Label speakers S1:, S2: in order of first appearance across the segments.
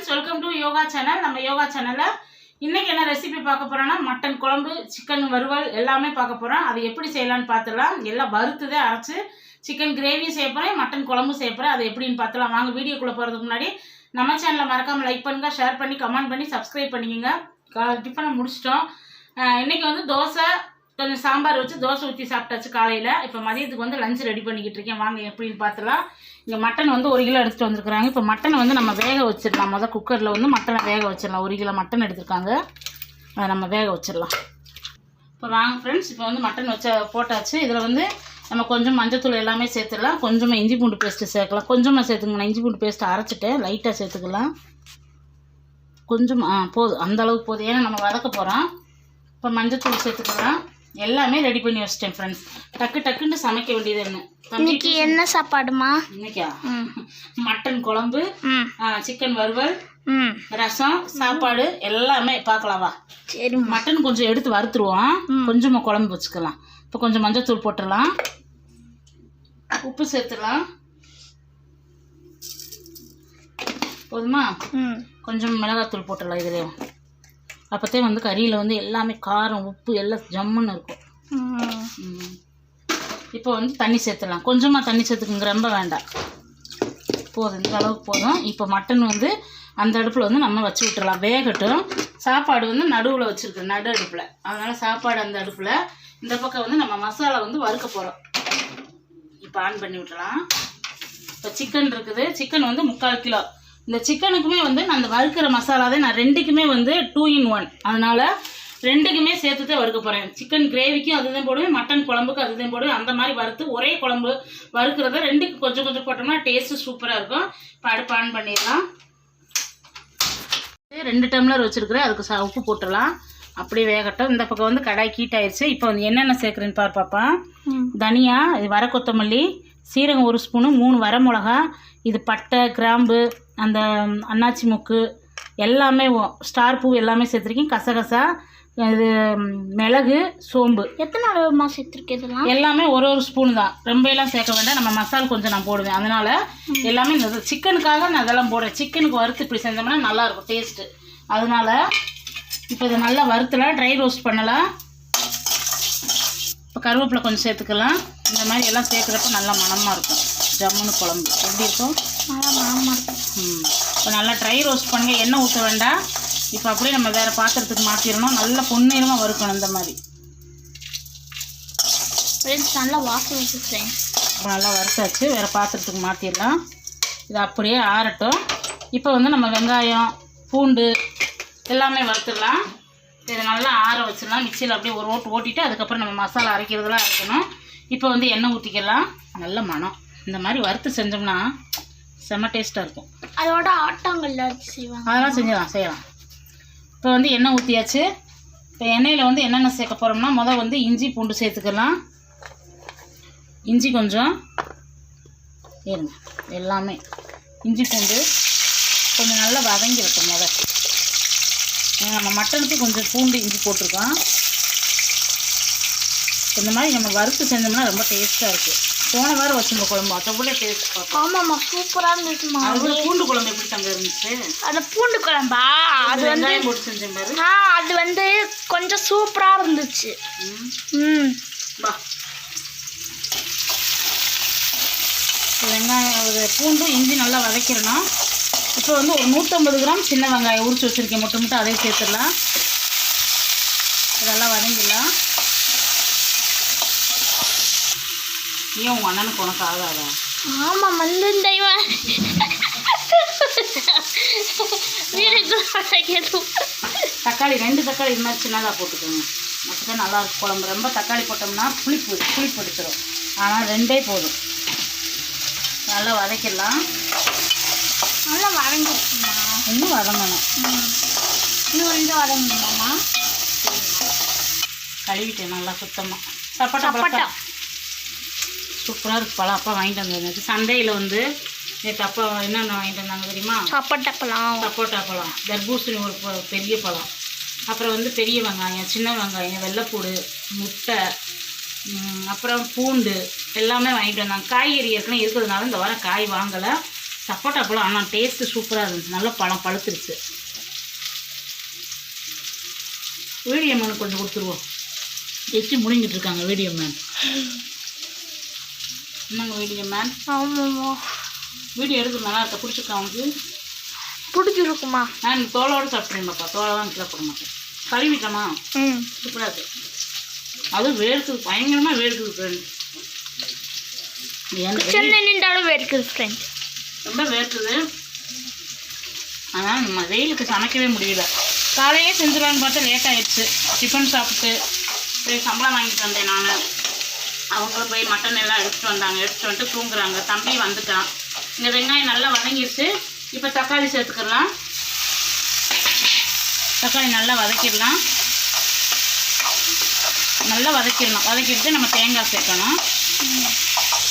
S1: Friends welcome to yoga channel நம்ம யோகா சேனலில் இன்றைக்கி என்ன ரெசிபி பார்க்க போகிறோன்னா மட்டன் குழம்பு சிக்கன் வறுவல் எல்லாமே பார்க்க போகிறோம் அது எப்படி செய்யலாம்னு பார்த்துடலாம். எல்லாம் வறுத்துதே அரைச்சி சிக்கன் கிரேவியும் செய்ய போகிறேன் மட்டன் குழம்பு செய்ய போகிறேன் அது எப்படின்னு பார்த்துலாம் வாங்க வீடியோக்குள்ளே போகிறதுக்கு முன்னாடி நம்ம சேனலை மறக்காமல் லைக் பண்ணுங்கள் ஷேர் பண்ணி கமெண்ட் பண்ணி சப்ஸ்கிரைப் பண்ணிக்கோங்க. டிஃபனை முடிச்சிட்டோம். இன்றைக்கி வந்து தோசை கொஞ்சம் சாம்பார் வச்சு தோசை ஊற்றி சாப்பிட்டாச்சு காலையில். இப்போ மதியத்துக்கு வந்து லஞ்சு ரெடி பண்ணிக்கிட்டு இருக்கேன். வாங்க எப்படின்னு பார்த்துலாம் இங்கே மட்டன் வந்து ஒரு கிலோ எடுத்துகிட்டு வந்திருக்கிறாங்க. இப்போ மட்டனை வந்து நம்ம வேக வச்சிடலாம். மொதல் குக்கரில் வந்து மட்டனை வேக வச்சிடலாம். ஒரு கிலோ மட்டன் எடுத்திருக்காங்க. அதை நம்ம வேக வச்சிடலாம். இப்போ வாங்க ஃப்ரெண்ட்ஸ் இப்போ வந்து மட்டன் வச்ச போட்டாச்சு. இதில் வந்து நம்ம கொஞ்சம் மஞ்சத்தூள் எல்லாமே சேர்த்துடலாம். கொஞ்சமாக இஞ்சி பூண்டு பேஸ்ட்டு சேர்க்கலாம். கொஞ்சமாக சேர்த்துக்கணும் இஞ்சி பூண்டு பேஸ்ட்டு அரைச்சிட்டேன். லைட்டாக சேர்த்துக்கலாம். கொஞ்சம் ஆ போதும். அந்தளவுக்கு போதும். ஏன்னா நம்ம வதக்க போகிறோம் இப்போ மஞ்சத்தூள் சேர்த்துக்கலாம். எல்லாமே ரெடி பண்ணி வச்சிட்டேன் ஃப்ரெண்ட்ஸ் டக்கு டக்குன்னு சமைக்க வேண்டியது என்ன
S2: இன்னைக்கு என்ன சாப்பாடுமா?
S1: இன்னைக்கா? மட்டன் குழம்பு சிக்கன் வறுவல் ரசம் சாப்பாடு எல்லாமே பார்க்கலாம் வா.
S2: சரிம்மா.
S1: மட்டன் கொஞ்சம் எடுத்து வறுத்துருவோம். கொஞ்சமாக குழம்பு வச்சுக்கலாம். இப்போ கொஞ்சம் மஞ்சத்தூள் போட்டுடலாம். உப்பு சேர்த்துடலாம். போதுமா? கொஞ்சம் மிளகாத்தூள் போட்டுடலாம் இதுலேயும். அப்போத்தே வந்து கறியில் வந்து எல்லாமே காரம் உப்பு எல்லாம் ஜம்முன்னு இருக்கும். இப்போ வந்து தண்ணி சேர்த்துலாம் கொஞ்சமாக தண்ணி சேர்த்துக்குங்க ரொம்ப வேண்டாம். போதும் இந்த அளவுக்கு போதும். இப்போ மட்டன் வந்து அந்த அடுப்பில் வந்து நம்ம வச்சு விட்டுறலாம். வேகட்டும். சாப்பாடு வந்து நடுவில் வச்சுருக்கேன் நடு அடுப்பில். அதனால் சாப்பாடு அந்த அடுப்பில். இந்த பக்கம் வந்து நம்ம மசாலா வந்து வறுக்க போகிறோம் இப்போ ஆன் பண்ணி விட்டுலாம் இப்போ சிக்கன் இருக்குது. சிக்கன் வந்து முக்கால் கிலோ. இந்த சிக்கனுக்குமே வந்து நான் அந்த வறுக்கிற மசாலா தான் நான் ரெண்டுக்குமே வந்து டூ இன் ஒன் அதனால் ரெண்டுக்குமே சேர்த்து தான் வறுக்க போகிறேன் சிக்கன் கிரேவிக்கும் அதுதான் போடுவேன். மட்டன் குழம்புக்கும் அதுதான் போடுவேன். அந்த மாதிரி வறுத்து ஒரே குழம்பு வறுக்கிறத ரெண்டுக்கு கொஞ்சம் கொஞ்சம் போட்டோம்னா டேஸ்ட்டு சூப்பராக இருக்கும். இப்போ அடுப்பு ஆன் பண்ணிடலாம். ரெண்டு டம்ளர் வச்சுருக்கிறேன். அதுக்கு உப்பு போட்டுடலாம். அப்படியே வேகட்டும். இந்த பக்கம் வந்து கடாய் ஹீட் ஆயிடுச்சு இப்போ வந்து என்னென்ன சேர்க்குறேன்னு பார் பாப்பா. தனியா இது வர கொத்தமல்லி சீரகம் ஒரு ஸ்பூனு மூணு வரமிளகா இது பட்டை கிராம்பு அந்த அன்னாச்சி முக்கு எல்லாமே ஸ்டார் பூ எல்லாமே சேர்த்துருக்கேன். கசகசா இது மிளகு சோம்பு.
S2: எத்தனை அளவுமா சேர்த்துருக்கு இதெல்லாம்?
S1: எல்லாமே ஒரு ஒரு ஸ்பூன் தான். ரொம்ப எல்லாம் சேர்க்க வேண்டாம். நம்ம மசால் கொஞ்சம் நான் போடுவேன். அதனால எல்லாமே இந்த சிக்கனுக்காக நான் அதெல்லாம் போடுறேன். சிக்கனுக்கு வறுத்து இப்படி செஞ்சோம்னா நல்லா இருக்கும் டேஸ்ட்டு அதனால இப்போ இதை நல்லா வறுத்தலாம் ட்ரை ரோஸ்ட் பண்ணலாம். இப்போ கருவேப்பிலை கொஞ்சம் சேர்த்துக்கலாம். இந்த மாதிரி எல்லாம் சேர்க்குறப்ப நல்லா மணமாக இருக்கும். ஜம்முன்னு குழம்பு. எப்படி இருக்கும்?
S2: நல்லா மனமாக இருக்கும்.
S1: ம். இப்போ நல்லா ட்ரை ரோஸ்ட் பண்ணுங்க. எண்ணெய் ஊற்ற வேண்டாம். இப்போ அப்படியே நம்ம வேறு பாத்திரத்துக்கு மாற்றிடணும் நல்லா பொன்னிறமாக வறுக்கணும் இந்த மாதிரி.
S2: ஃப்ரெண்ட்ஸ் நல்லா வாசம் வச்சுக்கிறேன்
S1: இப்போ நல்லா வறுத்தாச்சு. வேறு பாத்திரத்துக்கு மாற்றிடலாம் இது அப்படியே ஆறட்டும். இப்போ வந்து நம்ம வெங்காயம் பூண்டு எல்லாமே வறுத்துடலாம். இதை நல்லா ஆற வச்சிடலாம். மிக்சியில் அப்படியே ஒரு ஓட்டு ஓட்டிட்டு அதுக்கப்புறம் நம்ம மசாலா அரைக்கிறதுலாம் அரைக்கணும். இப்போ வந்து எண்ணெய் ஊற்றிக்கலாம் நல்ல மணம். இந்த மாதிரி வறுத்து செஞ்சோம்னா செம்ம டேஸ்ட்டாக இருக்கும்.
S2: அதோட ஆட்டாங்கல்ல செய்வாங்க.
S1: அதெல்லாம் செஞ்சிடலாம் செய்யலாம். இப்போ வந்து எண்ணெய் ஊற்றியாச்சு இப்போ எண்ணெயில் வந்து என்னென்ன சேர்க்க போகிறோம்னா முதல் வந்து இஞ்சி பூண்டு சேர்த்துக்கலாம். இஞ்சி கொஞ்சம் இருங்க. எல்லாமே. இஞ்சி பூண்டு கொஞ்சம் நல்லா வதங்கிருக்கும் முதல். ஏன்னா நம்ம மட்டனுக்கு கொஞ்சம் பூண்டு இஞ்சி போட்டிருக்கோம். இந்த மாதிரி நம்ம வறுத்து செஞ்சோம்னா ரொம்ப டேஸ்ட்டாக இருக்குது போன வாரம் வச்சுருந்த குழம்பு அதை விட டேஸ்ட் பார்ப்போம்.
S2: ஆமாம்மா சூப்பராக இருந்துச்சுமா
S1: அது விட பூண்டு குழம்பு எப்படி தங்க இருந்துச்சு?
S2: அந்த பூண்டு குழம்பா? அது வந்து
S1: போட்டு செஞ்சேன் பாரு.
S2: ஆ அது வந்து கொஞ்சம் சூப்பராக இருந்துச்சு.
S1: ம். வா. வெங்காயம் ஒரு பூண்டு இஞ்சி நல்லா வதக்கிடணும். இப்போ வந்து ஒரு நூற்றம்பது கிராம் சின்ன வெங்காயம் உரிச்சு வச்சுருக்கேன். மட்டும் மட்டும் அதையும் சேர்த்துடலாம். இதெல்லாம் வதங்கிடலாம். ஏன் உங்கள் அண்ணனுக்கு உனக்கு ஆகாதா?
S2: ஆமாம் வீடுக்கு
S1: தக்காளி ரெண்டு தக்காளி இது மாதிரி சின்னதாக போட்டுக்கோங்க. அப்போ தான் நல்லாயிருக்கும் குழம்பு. ரொம்ப தக்காளி போட்டோம்னா புளிப்பு புளிப்பு எடுத்துரும். ஆனால் ரெண்டே போதும். நல்லா வதக்கிடலாம்.
S2: நல்லா வதங்கிடுச்சுமா
S1: இன்னும் வதங்கணும்.
S2: இன்னும் வந்து வதங்கணுமாம்மா?
S1: கழுவிட்டேன் நல்லா சுத்தமாக சப்போட்டா
S2: சப்போட்டா
S1: சூப்பராக இருக்கு பழம் அப்பா வாங்கிட்டு வந்தது. சந்தையில் வந்து நேற்று அப்பா என்னென்ன வாங்கிட்டு வந்தாங்க தெரியுமா?
S2: சப்போட்டா பழம்.
S1: சப்போட்டா பழம். தர்பூசணி ஒரு பெரிய பழம். அப்புறம் வந்து பெரிய வெங்காயம் சின்ன வெங்காயம் வெள்ளைப்பூடு முட்டை அப்புறம் பூண்டு எல்லாமே வாங்கிட்டு வந்தாங்க. காய்கறி ஏற்கனவே இருக்கிறதுனால இந்த வாரம் காய் வாங்கலை. சப்போட்டா பழம் ஆனால் டேஸ்ட்டு சூப்பராக இருந்துச்சு. நல்ல பழம் பழுத்துருச்சு. வீடியோ மேன் கொஞ்சம் கொடுத்துருவோம். எச்சி முடிங்கிட்டு இருக்காங்க வீடியோ மேன் என்னங்க வீடியோ மேன்
S2: ஆமாம்மா
S1: வீடியோ எடுத்து நல்லா இருக்க? பிடிச்சிருக்கா அவனுக்கு
S2: பிடிச்சிருக்குமா?
S1: நான் தோலோடு சாப்பிட்றேன்ப்பா தோலை தான் கீழே போட மாட்டேன். கழுவிட்டோமா
S2: ம்.
S1: சூப்பராக இருக்கு. அதுவும் வேர்க்குது. பயங்கரமாக வேர்க்குது ஃப்ரெண்ட்
S2: நின்றாலும் இருக்குது ஃப்ரெண்ட்
S1: ரொம்ப வேர்க்குது. ஆனால் நம்ம வெயிலுக்கு சமைக்கவே முடியல. காலையே செஞ்சிடலான்னு பார்த்தா லேட் ஆயிடுச்சு. டிஃபன் சாப்பிட்டு போய் சம்பளம் வாங்கிட்டு வந்தேன் நான். அவங்களும் போய் மட்டன் எல்லாம் எடுத்துகிட்டு வந்தாங்க. எடுத்துகிட்டு வந்துட்டு தூங்குறாங்க. தம்பி வந்துட்டான். இந்த வெங்காயம் நல்லா வதங்கிடுச்சு இப்போ தக்காளி சேர்த்துக்கலாம். தக்காளி நல்லா வதக்கிடலாம். நல்லா வதக்கிடணும் வதக்கிட்டு நம்ம தேங்காய் சேர்க்கணும்.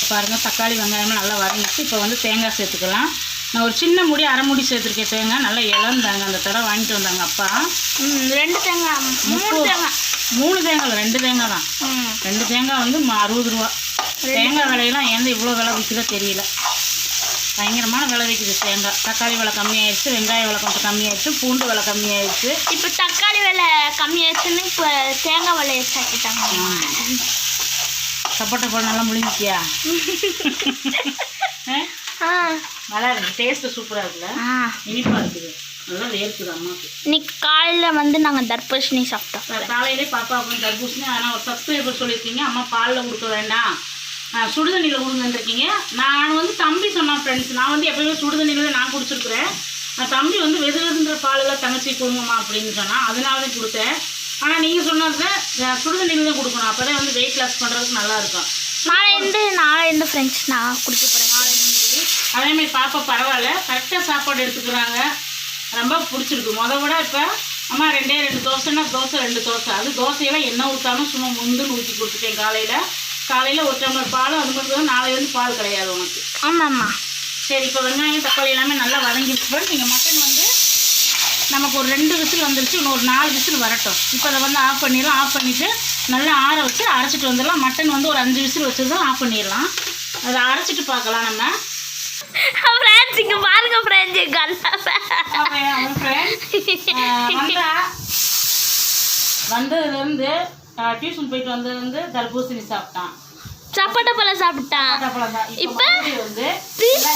S1: பாருங்க தக்காளி வெங்காயம் நல்லா வதங்கிச்சு இப்போ வந்து தேங்காய் சேர்த்துக்கலாம். நான் ஒரு சின்ன முடி அரை முடி சேர்த்துருக்கேன் தேங்காய் நல்லா இழந்தாங்க அந்த தடவை வாங்கிட்டு வந்தாங்க அப்பா.
S2: ரெண்டு தேங்காய். மூணு தேங்காய்.
S1: மூணு தேங்காய் ரெண்டு தேங்காய் தான். ரெண்டு தேங்காய் வந்து அறுபது ரூபா. தேங்காய் விலையெல்லாம் ஏன் இவ்வளோ விலை விற்குதோ தெரியல. பயங்கரமான விலை விற்குது தேங்காய் தக்காளி விலை கம்மியாயிடுச்சு வெங்காய விலை கொஞ்சம் கம்மியாயிடுச்சு பூண்டு விலை கம்மியாயிடுச்சு.
S2: இப்போ தக்காளி விலை கம்மியாச்சுன்னு இப்போ தேங்காய் விலையை சாக்கிட்டாங்க
S1: சப்போட்டா பழம் நல்லா முழுங்கிட்டியா நல்லா இருக்கு டேஸ்ட்டு சூப்பராக இருக்குல்ல?
S2: ஆ.
S1: இனிப்பாக இருக்குது. நல்லா வேர்க்குது அம்மாவுக்கு.
S2: இன்னைக்கு காலையில் வந்து நாங்கள் தர்பூசணி சாப்பிட்டோம்.
S1: காலையிலே பாப்பாவுக்கு வந்து தர்பூசணி ஆனால் ஒரு சப்ஸ்கிரைபர் சொல்லியிருக்கீங்க. அம்மா பாலில் கொடுக்க வேண்டாம். சுடுதண்ணியில் கொடுங்கன்றிருக்கீங்க நான் வந்து தம்பி சொன்னான் ஃப்ரெண்ட்ஸ் நான் வந்து எப்பயுமே சுடுதண்ணியில் தான் நான் குடிச்சிருக்கிறேன். தம்பி வந்து வெது வெதுன்ற பாலில் தங்கச்சி கொடுங்கம்மா அப்படின்னு சொன்னான் அதனால தான் கொடுத்தேன். ஆனால் நீங்கள் சொன்னதில் சுடுதண்ணியில் தான் கொடுக்கணும். அப்போ தான் வந்து வெயிட் லாஸ் பண்ணுறதுக்கு நல்லா இருக்கும்
S2: நாளைந்து நாளைந்து ஃப்ரெண்ட்ஸ் நான் குடிக்க போகிறேன்
S1: அதேமாதிரி பாப்பா பரவாயில்ல. கரெக்டாக சாப்பாடு எடுத்துக்கிறாங்க. ரொம்ப பிடிச்சிருக்கு. முத விட இப்போ அம்மா ரெண்டே ரெண்டு தோசைன்னா தோசை ரெண்டு தோசை. அது தோசையெல்லாம் எண்ணெய் ஊற்றாமல் சும்மா முந்துன்னு ஊற்றி கொடுத்துட்டேன் காலையில். காலையில் ஒரு டம்ளர் பால் அது மட்டும் தான் நாளை வந்து பால் கிடையாது உனக்கு.
S2: ஆமாம்மா.
S1: சரி இப்போ வெங்காயம் தக்காளி எல்லாமே நல்லா வதங்கிடுச்சு நீங்கள் மட்டன் வந்து நமக்கு ஒரு ரெண்டு விசில் வந்துருச்சு இன்னும் ஒரு நாலு விசில் வரட்டும். இப்போ அதை வந்து ஆஃப் பண்ணிடலாம். ஆஃப் பண்ணிவிட்டு நல்லா ஆற வச்சு அரைச்சிட்டு வந்துடலாம். மட்டன் வந்து ஒரு அஞ்சு விசில் வச்சதும் ஆஃப் பண்ணிடலாம். அதை அரைச்சிட்டு பார்க்கலாம் நம்ம.
S2: ஃப்ரெண்ட்ஸ் இங்கே பாருங்க ஃப்ரெண்ட்ஸ் எங்கள்
S1: வந்ததுலேருந்து டியூஷன் போயிட்டு வந்ததுலேருந்து தர்பூசணி சாப்பிட்டான்.
S2: சப்போட்டா பழம் சாப்பிட்டான். இப்ப?
S1: வந்து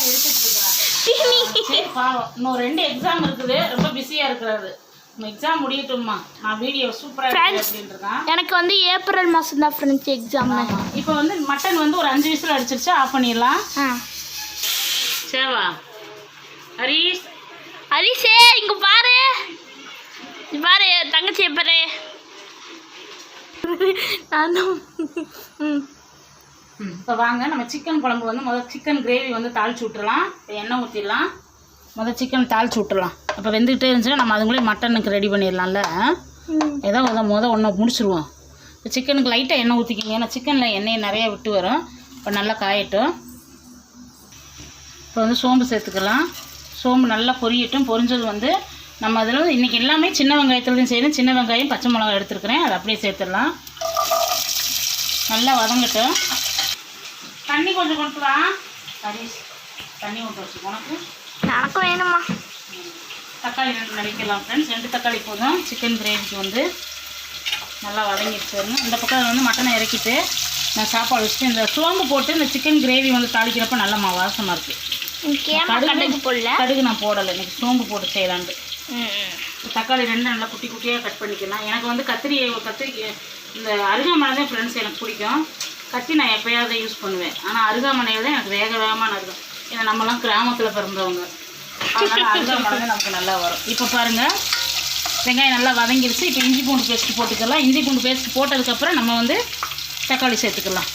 S1: எடுத்துட்டு பாவம். இன்னும் ரெண்டு எக்ஸாம் இருக்குது. ரொம்ப பிஸியாக இருக்கிறது. எக்ஸாம் முடியட்டும்மா. நான் வீடியோ சூப்பராக
S2: எனக்கு வந்து ஏப்ரல் மாதம் தான் ஃப்ரெண்ட்ஸ் எக்ஸாம்
S1: இப்போ வந்து மட்டன் வந்து ஒரு அஞ்சு விசில் அடிச்சிருச்சு. ஆஃப் பண்ணிடலாம். சேவா. ஹரீஷ்.
S2: ஹரிஷே இங்கே பாரு. பாரு தங்கச்சி பாரு. நானும். ம்.
S1: இப்போ வாங்க நம்ம சிக்கன் குழம்பு வந்து முதல் சிக்கன் கிரேவி வந்து தாளிச்சு விட்டுறலாம். இப்போ எண்ணெய் ஊற்றிடலாம் முதல் சிக்கன் தாளிச்சு விட்டுறலாம். அப்போ வெந்துக்கிட்டே இருந்துச்சுன்னா நம்ம அதுங்களே மட்டனுக்கு ரெடி பண்ணிடலாம்ல? ஏதோ முதல் முத ஒன்று முடிச்சிருவோம். இப்போ சிக்கனுக்கு லைட்டாக எண்ணெய் ஊற்றிக்கிங்க ஏன்னா சிக்கனில் எண்ணெயை நிறைய விட்டு வரும். இப்போ நல்லா காயட்டும். இப்போ வந்து சோம்பு சேர்த்துக்கலாம். சோம்பு நல்லா பொரியட்டும். பொரிஞ்சது வந்து நம்ம அதில் இன்றைக்கி எல்லாமே சின்ன வெங்காயத்துலையும் செய்யணும் சின்ன வெங்காயம் பச்சை மிளகாய் எடுத்துருக்குறேன். அதை அப்படியே சேர்த்துடலாம். நல்லா வதங்கட்டும். தண்ணி கொஞ்சம் கொடுத்துலாம் ஹரிஷ் தண்ணி கொண்டு வச்சுக்கோ உனக்கு?
S2: எனக்கு வேணுமா
S1: தக்காளி ரெண்டு நடிக்கலாம் ஃப்ரெண்ட்ஸ் ரெண்டு தக்காளி போதும். சிக்கன் கிரேவிக்கு வந்து நல்லா வதங்கிடுச்சு வருங்க இந்த பக்கம் வந்து மட்டனை இறக்கிட்டு நான் சாப்பாடு வச்சுட்டு இந்த சோம்பு போட்டு இந்த சிக்கன் கிரேவி வந்து தாளிக்கிறப்ப நல்ல மா வாசமாக இருக்குது
S2: கடுகு போடல.
S1: கடுகு நான் போடலை. இன்னைக்கு சோம்பு போட்டு செய்யலான்ட்டு.
S2: ம்
S1: தக்காளி ரெண்டு நல்லா குட்டி குட்டியாக கட் பண்ணிக்கலாம். எனக்கு வந்து கத்திரி கத்திரி இந்த அருகாமனை தான் ஃப்ரெண்ட்ஸ் எனக்கு பிடிக்கும். கத்தி நான் எப்பயாவது யூஸ் பண்ணுவேன். ஆனால் அருகாமனையை தான் எனக்கு வேக வேகமாக நறுக்கும் ஏன்னா நம்மலாம் கிராமத்தில் பிறந்தவங்க. அதனால் அருகாமனை தான் நமக்கு நல்லா வரும். இப்போ பாருங்கள் வெங்காயம் நல்லா வதங்கிருச்சு. இப்போ இஞ்சி பூண்டு பேஸ்ட் போட்டுக்கலாம். இஞ்சி பூண்டு பேஸ்ட் போட்டதுக்கப்புறம் நம்ம வந்து தக்காளி சேர்த்துக்கலாம்.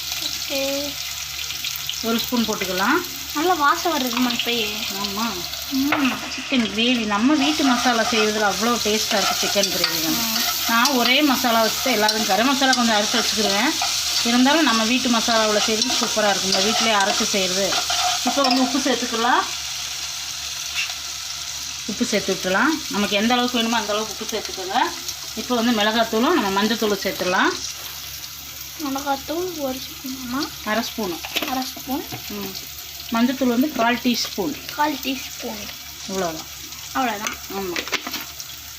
S1: ஒரு ஸ்பூன் போட்டுக்கலாம்.
S2: நல்ல வாசம் வருதுமா இப்பயே
S1: ஆமாம் சிக்கன் கிரேவி நம்ம வீட்டு மசாலா செய்கிறதுல அவ்வளோ டேஸ்ட்டாக இருக்குது சிக்கன் கிரேவி நான் ஒரே மசாலா வச்சுட்டு எல்லாரும் கரம் மசாலா கொஞ்சம் அரைச்சி வச்சுக்கிடுவேன் இருந்தாலும் நம்ம வீட்டு மசாலாவில் செய்கிறது சூப்பராக இருக்கும். இந்த வீட்டிலே அரைச்சி செய்கிறது இப்போ வந்து உப்பு சேர்த்துக்கலாம். உப்பு சேர்த்து விட்டுலாம் நமக்கு எந்த அளவுக்கு வேணுமோ அந்த அளவுக்கு உப்பு சேர்த்துக்கோங்க. இப்போ வந்து மிளகாத்தூளும் நம்ம மஞ்சத்தூளும் சேர்த்துடலாம்.
S2: மிளகாத்தூள் ஒரு ஸ்பூன்மா
S1: அரை ஸ்பூனு.
S2: அரை ஸ்பூன்.
S1: ம். மஞ்சத்தூள் வந்து கால் டீஸ்பூன்.
S2: கால் டீஸ்பூன்.
S1: இவ்வளோதான்
S2: அவ்வளோதான்
S1: ஆமாம்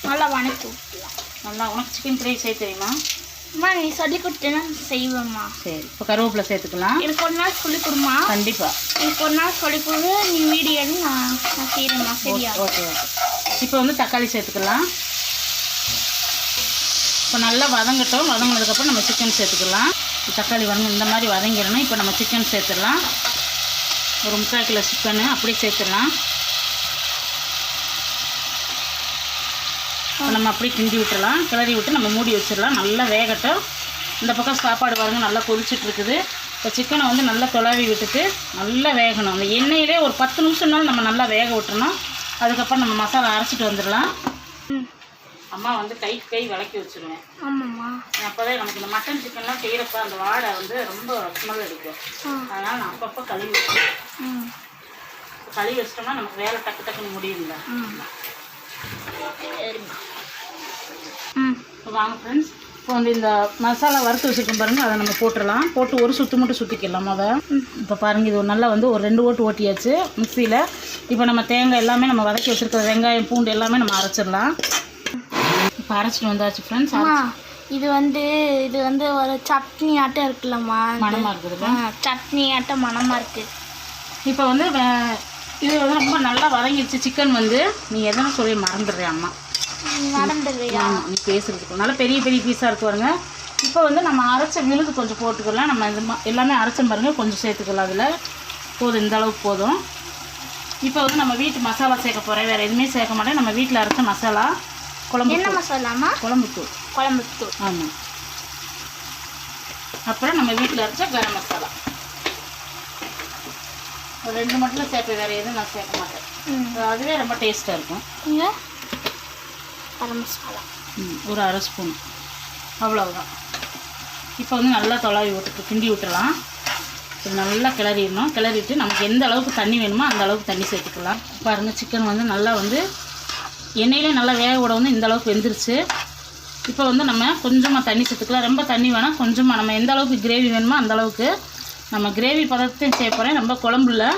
S2: நல்லா வணக்கி விட்டுலாம்
S1: நல்லா உனக்கு சிக்கன் கிரேவி செய்ய தெரியுமா?
S2: அம்மா நீ சொல்லி கொடுத்தேன்னா செய்வேம்மா.
S1: சரி இப்போ கருவேப்பிலை சேர்த்துக்கலாம்.
S2: எனக்கு ஒரு நாள் சொல்லி கொடுமா
S1: கண்டிப்பாக
S2: எனக்கு ஒரு நாள் சொல்லி கொடு நீ வீடியோ நான் நான் செய்கிறேம்மா சரியா?
S1: Okay okay. இப்போ வந்து தக்காளி சேர்த்துக்கலாம். இப்போ நல்லா வதங்கட்டும். வதங்கினதுக்கப்புறம் நம்ம சிக்கன் சேர்த்துக்கலாம். தக்காளி வதங்க இந்த மாதிரி வதங்கிடணும். இப்போ நம்ம சிக்கன் சேர்த்துடலாம். ஒரு முக்கால் கிலோ சிக்கனு அப்படியே சேர்த்துடலாம். நம்ம அப்படியே கிண்டி விட்டுறலாம். கிளறி விட்டு நம்ம மூடி வச்சிடலாம். நல்லா வேகட்டும். இந்த பக்கம் சாப்பாடு பாருங்க நல்லா கொதிச்சிட்டு இருக்குது. இப்போ சிக்கனை வந்து நல்லா தொலாவி விட்டுட்டு நல்லா வேகணும். அந்த எண்ணெயிலே ஒரு பத்து நிமிஷம்னாலும் நம்ம நல்லா வேக விட்டுறணும். அதுக்கப்புறம் நம்ம மசாலா அரைச்சிட்டு வந்துடலாம். அம்மா வந்து கை கை விளக்கி வச்சுருவேன்
S2: ஆமாம்மா.
S1: அப்போவே நமக்கு இந்த மட்டன் சிக்கன்லாம் செய்கிறப்ப அந்த வாடை வந்து ரொம்ப ஸ்மெல் அடிக்கும் அதனால் நான் அப்பப்போ கழுவி வச்சுருவேன்
S2: ம்.
S1: கழுவி வச்சிட்டோம்னா நமக்கு வேலை டக்கு டக்குன்னு முடியும்ல. இப்போ வாங்க ஃப்ரெண்ட்ஸ் இப்போ வந்து இந்த மசாலா வறுத்து வச்சுருக்கோம் பாருங்கள் அதை நம்ம போட்டுடலாம். போட்டு ஒரு சுற்று மட்டும் சுற்றிக்கலாம் முத இப்போ பாருங்கள் இது ஒரு நல்லா வந்து ஒரு ரெண்டு ஓட்டு ஓட்டியாச்சு மிக்சியில். இப்போ நம்ம தேங்காய் எல்லாமே நம்ம வதக்கி வச்சுருக்கிற வெங்காயம் பூண்டு எல்லாமே நம்ம அரைச்சிடலாம். இப்போ அரைச்சிட்டு வந்தாச்சு ஃப்ரெண்ட்ஸ்
S2: இது வந்து இது வந்து ஒரு சட்னி ஆட்டம் இருக்குல்லம்மா.
S1: மனமாக இருக்குதுல்ல
S2: ஆ சட்னி ஆட்டம் மணமாக இருக்கு.
S1: இப்போ வந்து இது வந்து ரொம்ப நல்லா வதங்கிடுச்சு சிக்கன் வந்து. நீ எதனா சொல்லி மறந்துடுறேன் அம்மா.
S2: நடந்துருவியா
S1: ஆமாம் நீ பேசுறதுக்கு. நல்லா பெரிய பெரிய பீஸாக இருக்கு பாருங்க. இப்போ வந்து நம்ம அரைச்ச விழுது கொஞ்சம் போட்டுக்கலாம். நம்ம இந்த மா- எல்லாமே அரைச்ச பாருங்க. கொஞ்சம் சேர்த்துக்கலாம் அதில். போதும் இந்த அளவுக்கு போதும். இப்போ வந்து நம்ம வீட்டு மசாலா சேர்க்க போகிறேன் வேறு எதுவுமே சேர்க்க மாட்டேன். நம்ம வீட்டில் அரைச்ச மசாலா குழம்பு
S2: என்ன மசாலாம்மா?
S1: குழம்புத்தூள்.
S2: குழம்புத்தூள்.
S1: ஆமாம் அப்புறம் நம்ம வீட்டில் அரைச்ச கரம் மசாலா. ஒரு ரெண்டு மட்டும் சேர்ப்பேன். வேறு எதுவும் நான் சேர்க்க மாட்டேன். அதுவே ரொம்ப டேஸ்ட்டாக இருக்கும்.
S2: இங்கே கரம் மசாலா.
S1: ஒரு அரை ஸ்பூன். அவ்வளவுதான். இப்போ வந்து நல்லா தொலாவி விட்டு கிண்டி விட்டுறலாம். இது நல்லா கிளறிடணும். கிளறிட்டு நமக்கு எந்த அளவுக்கு தண்ணி வேணுமோ அந்த அளவுக்கு தண்ணி சேர்த்துக்கலாம். பாருங்கள் சிக்கன் வந்து நல்லா வந்து எண்ணெயிலே நல்லா வேக விட வந்து இந்த அளவுக்கு வெந்துருச்சு. இப்போ வந்து நம்ம கொஞ்சமாக தண்ணி சேர்த்துக்கலாம். ரொம்ப தண்ணி வேணால் கொஞ்சமாக நம்ம எந்த அளவுக்கு கிரேவி வேணுமோ அந்த அளவுக்கு நம்ம கிரேவி பதத்தையும் சேர்க்க போகிறேன் ரொம்ப குழம்பு இல்லை.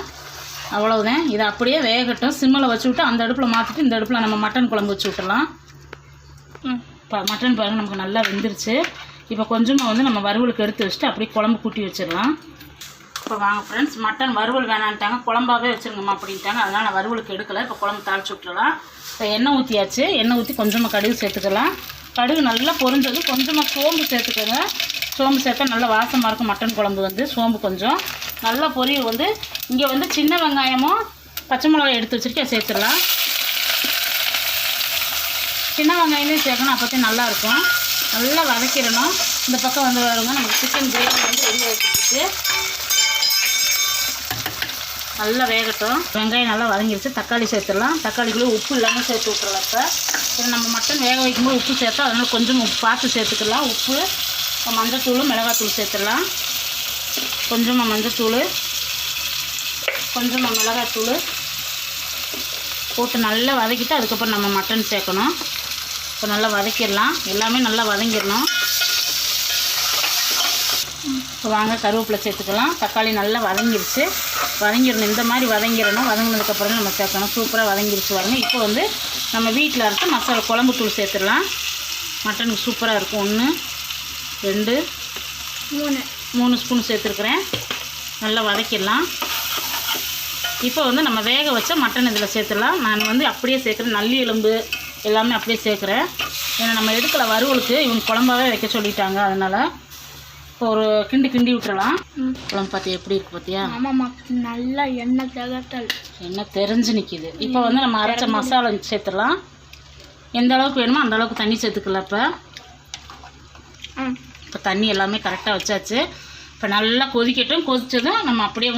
S1: அவ்வளவுதான். இதை அப்படியே வேகட்டும். சிம்மில் வச்சு விட்டு அந்த அடுப்பில் மாற்றிட்டு இந்த அடுப்பில் நம்ம மட்டன் குழம்பு வச்சு விட்டுலாம் மட்டன் பாருங்க நமக்கு நல்லா வெந்துருச்சு. இப்போ கொஞ்சமாக வந்து நம்ம வறுவலுக்கு எடுத்து வச்சுட்டு அப்படியே குழம்பு கூட்டி வச்சிடலாம். இப்போ வாங்க ஃப்ரெண்ட்ஸ் மட்டன் வறுவல் வேணான்ட்டாங்க குழம்பாவே வச்சுருங்கம்மா அப்படின்ட்டாங்க. அதனால் நான் வறுவலுக்கு எடுக்கலை இப்போ குழம்பு தாளிச்சு விட்டுறலாம் இப்போ எண்ணெய் ஊற்றியாச்சு எண்ணெய் ஊற்றி கொஞ்சமாக கடுகு சேர்த்துக்கலாம். கடுகு நல்லா பொரிஞ்சது கொஞ்சமாக சோம்பு சேர்த்துக்கோங்க. சோம்பு சேர்த்தா நல்லா வாசமாக இருக்கும் மட்டன் குழம்பு வந்து சோம்பு கொஞ்சம். நல்லா பொரியல் வந்து இங்கே வந்து சின்ன வெங்காயமும் பச்சை மிளகாய் எடுத்து வச்சுருக்கேன் சேர்த்துடலாம். சின்ன வெங்காயமே சேர்க்கணும் அப்போ நல்லா இருக்கும் நல்லா வதக்கிடணும். இந்த பக்கம் வந்து வருங்க நம்ம சிக்கன் கிரேவி வந்து ரெடி ஆகிட்டு நல்லா வேகட்டும். வெங்காயம் நல்லா வதங்கிடுச்சு தக்காளி சேர்த்துடலாம். தக்காளிக்குள்ளே உப்பு இல்லாமல் சேர்த்து விட்றலாம் இப்போ. சரி நம்ம மட்டன் வேக வைக்கும்போது உப்பு சேர்த்தா அதனால் கொஞ்சம் உப்பு பார்த்து சேர்த்துக்கலாம். உப்பு மஞ்சத்தூள் மிளகாத்தூள் சேர்த்துடலாம். கொஞ்சமாக மஞ்சத்தூள் கொஞ்சமாக மிளகாத்தூள். போட்டு நல்லா வதக்கிட்டு அதுக்கப்புறம் நம்ம மட்டன் சேர்க்கணும். இப்போ நல்லா வதக்கிடலாம். எல்லாமே நல்லா வதங்கிடணும். இப்போ வாங்க கருவேப்பிலை சேர்த்துக்கலாம். தக்காளி நல்லா வதங்கிருச்சு. வதங்கிடணும். இந்த மாதிரி வதங்கிடணும். வதங்கினதுக்கப்புறம் நம்ம சேர்க்கணும். சூப்பராக வதங்கிருச்சு பாருங்க. இப்போ வந்து நம்ம வீட்டில் அரைச்ச மசாலா குழம்பு தூள் சேர்த்துடலாம். மட்டனுக்கு சூப்பராக இருக்கும். ஒன்று ரெண்டு
S2: மூணு.
S1: மூணு ஸ்பூன் சேர்த்துருக்குறேன். நல்லா வதக்கிடலாம். இப்போ வந்து நம்ம வேக வச்ச மட்டன் இதில் சேர்த்துடலாம். நான் வந்து அப்படியே சேர்க்குறேன். நல்லி எலும்பு எல்லாமே அப்படியே சேர்க்குறேன். ஏன்னா நம்ம எடுக்கல வறுவலுக்கு இவங்க குழம்பாவே வைக்க சொல்லிட்டாங்க. அதனால் இப்போ ஒரு கிண்டி கிண்டி விட்டுறலாம். குழம்பு பார்த்தியா எப்படி இருக்குது பார்த்தியா
S2: ஆமாம்மா. நல்லா எண்ணெய் தகட்டல்.
S1: என்ன தெரிஞ்சு நிற்கிது இப்போ வந்து நம்ம அரைச்ச மசாலா சேர்த்துடலாம். எந்த அளவுக்கு வேணுமோ அந்த அளவுக்கு தண்ணி சேர்த்துக்கலாம் இப்போ. இப்போ தண்ணி எல்லாமே கரெக்டாக வச்சாச்சு. இப்போ நல்லா கொதிக்கட்டும். கொதிச்சதும் நம்ம அப்படியே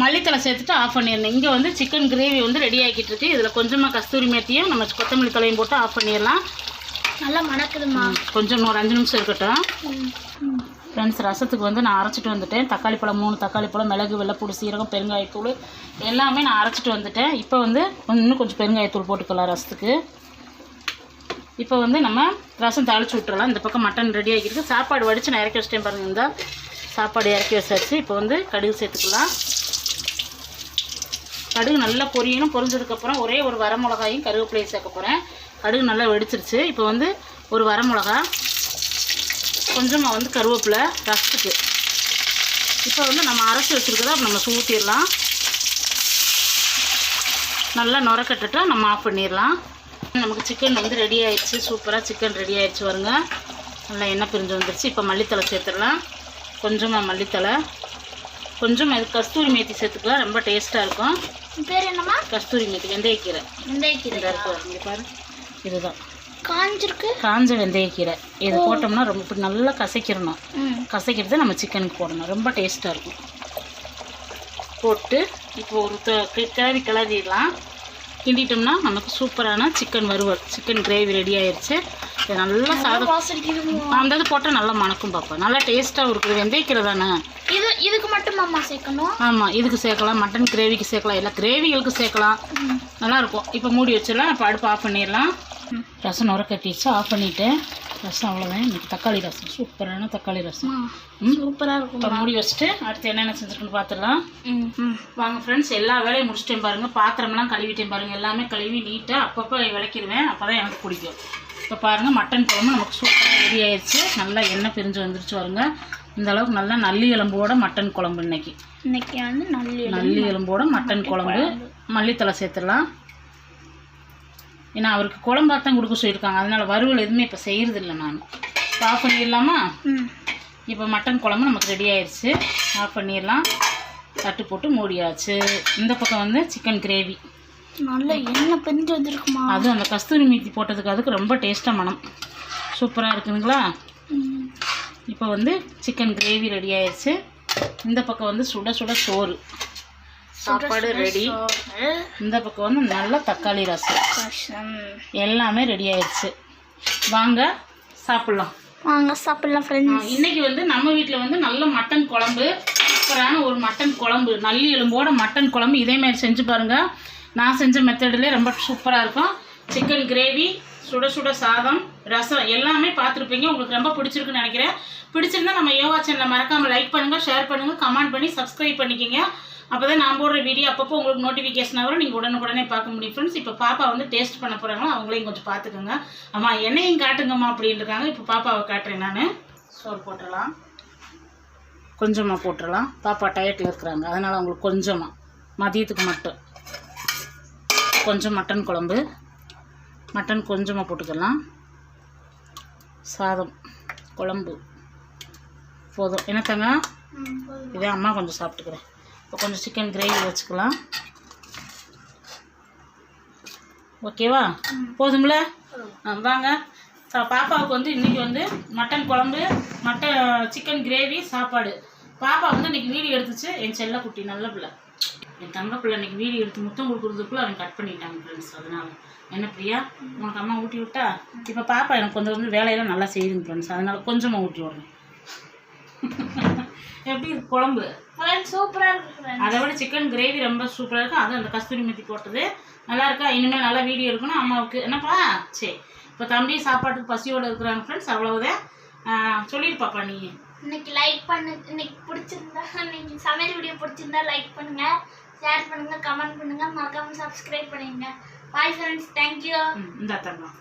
S1: மல்லித்தலை சேர்த்துட்டு ஆஃப் பண்ணிடணும். இங்கே வந்து சிக்கன் கிரேவி வந்து ரெடி ஆகிக்கிட்டு இருக்கு. இதில் கொஞ்சமாக கஸ்தூரி மேத்தியும் நம்ம கொத்தமல்லி தலையும் போட்டு ஆஃப் பண்ணிடலாம்.
S2: நல்லா மணக்குதுமா
S1: கொஞ்சம் ஒரு அஞ்சு நிமிஷம் இருக்கட்டும். ஃப்ரெண்ட்ஸ் ரசத்துக்கு வந்து நான் அரைச்சிட்டு வந்துட்டேன். தக்காளி பழம் மூணு தக்காளி பழம் மிளகு வெள்ளைப்பூடு சீரகம் பெருங்காயத்தூள் எல்லாமே நான் அரைச்சிட்டு வந்துட்டேன். இப்போ வந்து இன்னும் கொஞ்சம் பெருங்காயத்தூள் போட்டுக்கலாம் ரசத்துக்கு. இப்போ வந்து நம்ம ரசம் தாளிச்சு விட்டுறலாம். இந்த பக்கம் மட்டன் ரெடி ஆகிருக்கு சாப்பாடு வடித்து நான் இறக்கி வச்சிட்டேன் பாருங்க இந்த. சாப்பாடு இறக்கி வச்சாச்சு. இப்போ வந்து கடுகு சேர்த்துக்கலாம். கடுகு நல்லா பொரியணும். பொரிஞ்சதுக்கப்புறம் ஒரே ஒரு வரமிளகாயும் கருவேப்பிலையும் சேர்க்க போகிறேன் கடுகு நல்லா வெடிச்சிருச்சு. இப்போ வந்து ஒரு வரமிளகா கொஞ்சமாக வந்து கருவேப்பிலை ரசத்துக்கு. இப்போ வந்து நம்ம அரைச்சி வச்சுருக்கதா நம்ம ஊற்றிடலாம் நல்லா நுரக்கட்டுட்டு நம்ம ஆஃப் பண்ணிடலாம். நமக்கு சிக்கன் வந்து ரெடி ஆயிடுச்சு. சூப்பராக சிக்கன் ரெடி ஆயிடுச்சு வருங்க நல்லா எண்ணெய் பிரிஞ்சு வந்துருச்சு. இப்போ மல்லித்தலை சேர்த்துடலாம். கொஞ்சமாக மல்லித்தலை கொஞ்சம் கஸ்தூரி மேத்தி சேர்த்துக்கலாம் ரொம்ப டேஸ்ட்டாக இருக்கும்.
S2: பேர் என்னம்மா?
S1: கஸ்தூரி மேத்தி வெந்தயக்கீரை.
S2: வெந்தயக்கீரை
S1: இந்த இருக்கு இங்கே பாரு. இதுதான்.
S2: காஞ்சிருக்கு?
S1: காஞ்ச வெந்தயக்கீரை. இது போட்டோம்னா ரொம்ப இப்படி நல்லா கசக்கிடணும்.
S2: ம்.
S1: கசக்கிறது நம்ம சிக்கனுக்கு போடணும். ரொம்ப டேஸ்ட்டாக இருக்கும். போட்டு இப்போ ஒரு கிளறி கிளறிடலாம். கிண்டிட்டோம்னா நமக்கு சூப்பரான சிக்கன் வறுவல் சிக்கன் கிரேவி ரெடி ஆயிடுச்சு இது நல்லா சாதம். அந்த இது போட்டால் நல்லா மணக்கும் பாப்பா. நல்லா டேஸ்ட்டாகவும் இருக்குது. வெந்தயக்கீரை தானே?
S2: இதுக்கு மட்டும் அம்மா சேர்க்கணும்.
S1: ஆமாம் இதுக்கு சேர்க்கலாம் மட்டன் கிரேவிக்கு சேர்க்கலாம் எல்லா கிரேவிகளுக்கு சேர்க்கலாம். நல்லா இருக்கும் இப்போ மூடி வச்சிடலாம் இப்போ அடுப்பு ஆஃப் பண்ணிடலாம். ரசம் நுர கட்டிடுச்சு ஆஃப் பண்ணிவிட்டு ரசம் அவ்வளோதான் இன்னைக்கு தக்காளி ரசம் சூப்பரான தக்காளி ரசம்.
S2: சூப்பராக இருக்கும்
S1: இப்போ மூடி வச்சுட்டு அடுத்து என்னென்ன செஞ்சுருக்குன்னு பார்த்துடலாம். வாங்க ஃப்ரெண்ட்ஸ் எல்லா வேலையும் முடிச்சிட்டேன் பாருங்கள் பாத்திரம்லாம் கழுவிட்டேன் பாருங்கள் எல்லாமே கழுவி நீட்டாக அப்பப்போ விளக்கிடுவேன். அப்போ தான் எனக்கு பிடிக்கும். இப்போ பாருங்கள் மட்டன் குழம்பு நமக்கு சூப்பராக ரெடி ஆயிடுச்சு நல்லா எண்ணெய் பிரிஞ்சு வந்துருச்சு பாருங்க. இந்த அளவுக்கு நல்லா நல்லி எலும்போட மட்டன் குழம்பு இன்னைக்கு.
S2: இன்னைக்கு வந்து நல்லி
S1: நல்லி எலும்போட மட்டன் குழம்பு. மல்லித்தலை சேர்த்துடலாம். ஏன்னா அவருக்கு குழம்பாத்தான் கொடுக்க சொல்லியிருக்காங்க. அதனால வறுவல் எதுவுமே இப்போ செய்கிறதில்ல நான். ஆஃப் பண்ணிடலாமா? இப்போ மட்டன் குழம்பு நமக்கு ரெடி ஆயிடுச்சு ஆஃப் பண்ணிடலாம். தட்டு போட்டு மூடியாச்சு. இந்த பக்கம் வந்து சிக்கன் கிரேவி
S2: நல்ல எண்ணெய் பிரிஞ்சு வந்திருக்குமா?
S1: அதுவும் அந்த கஸ்தூரி மீத்தி போட்டதுக்கு அதுக்கு ரொம்ப டேஸ்ட்டாக மனம் சூப்பராக இருக்குதுங்களா? இப்போ வந்து சிக்கன் கிரேவி ரெடி ஆயிடுச்சு இந்த பக்கம் வந்து சுட சுட சோறு. சாப்பாடு ரெடி இந்த பக்கம் வந்து நல்ல தக்காளி ரசம். எல்லாமே ரெடி ஆயிடுச்சு வாங்க சாப்பிட்லாம்.
S2: வாங்க சாப்பிடலாம் ஃப்ரெண்ட்ஸ்
S1: இன்னைக்கு வந்து நம்ம வீட்டில் வந்து நல்ல மட்டன் குழம்பு சூப்பரான ஒரு மட்டன் குழம்பு நல்லி எலும்போட மட்டன் குழம்பு இதே மாதிரி செஞ்சு பாருங்க. நான் செஞ்ச மெத்தடில் ரொம்ப சூப்பராக இருக்கும். சிக்கன் கிரேவி சுட சுட சாதம் ரசம் எல்லாமே பார்த்துருப்பீங்க. உங்களுக்கு ரொம்ப பிடிச்சிருக்குன்னு நினைக்கிறேன். பிடிச்சிருந்தா நம்ம யோகா சேனலை மறக்காமல் லைக் பண்ணுங்கள் ஷேர் பண்ணுங்கள் கமெண்ட் பண்ணி சப்ஸ்கிரைப் பண்ணிக்கோங்க. அப்போ தான் நான் போடுற வீடியோ அப்பப்போ உங்களுக்கு நோட்டிஃபிகேஷன் வரும். நீங்கள் உடனுக்குடனே பார்க்க முடியும் ஃப்ரெண்ட்ஸ் இப்போ பாப்பா வந்து டேஸ்ட் பண்ண போகிறாங்களோ அவங்களையும் கொஞ்சம் பார்த்துக்கோங்க. அம்மா என்னையும் காட்டுங்கம்மா அப்படின்ட்டுருக்காங்க இப்போ பாப்பாவை காட்டுறேன் நான். சோறு போட்டுடலாம். கொஞ்சமாக போட்டுடலாம். பாப்பா டயட்டில் இருக்கிறாங்க. அதனால் அவங்களுக்கு கொஞ்சமாக மதியத்துக்கு மட்டும். கொஞ்சம் மட்டன் குழம்பு. மட்டன் கொஞ்சமாக போட்டுக்கலாம். சாதம் குழம்பு. போதும். என்னத்தங்க இதே அம்மா கொஞ்சம் சாப்பிட்டுக்கிறேன். இப்போ கொஞ்சம் சிக்கன் கிரேவி வச்சுக்கலாம். ஓகேவா போதும்ல? வாங்க. பாப்பாவுக்கு வந்து இன்னைக்கு வந்து மட்டன் குழம்பு மட்டன் சிக்கன் கிரேவி சாப்பாடு. பாப்பா வந்து இன்னைக்கு வீடியோ எடுத்துச்சு. என் செல்ல குட்டி நல்ல பிள்ளை. என் தங்க பிள்ளை இன்னைக்கு வீடியோ எடுத்து முத்தம் கொடுக்குறதுக்குள்ள அவன் கட் பண்ணிட்டாங்க ஃப்ரெண்ட்ஸ் அதனால. என்ன பிரியா? உனக்கு அம்மா ஊட்டி விட்டா? இப்போ பாப்பா எனக்கு கொஞ்சம் வந்து வேலையெல்லாம் நல்லா செய்யுதுங்க ஃப்ரெண்ட்ஸ் அதனால கொஞ்சமாக ஊட்டி விடுறேன். எப்படி இருக்கு குழம்பு?
S2: சூப்பராக இருக்கு
S1: அதை விட சிக்கன் கிரேவி ரொம்ப சூப்பராக இருக்கும் அது அந்த கஸ்தூரி மெத்தி போட்டது. நல்லா இருக்கா? இனிமேல் நல்லா வீடியோ இருக்கணும் அம்மாவுக்கு என்னப்பா? சரி இப்போ தம்பி சாப்பாட்டுக்கு பசியோடு இருக்கிறாங்க ஃப்ரெண்ட்ஸ் அவ்வளவுதான். ஆஹ் சொல்லிருப்பாப்பா நீ
S2: இன்னைக்கு லைக் பண்ணு இன்னைக்கு பிடிச்சிருந்தா இன்னைக்கு சமையல் வீடியோ பிடிச்சிருந்தா லைக் பண்ணுங்க. ஷேர் பண்ணுங்க கமெண்ட் பண்ணுங்க மறக்காம சப்ஸ்கிரைப் பண்ணிடுங்க. பாய் ஃப்ரெண்ட்ஸ் தேங்க்யூ
S1: இந்த தரலாம்.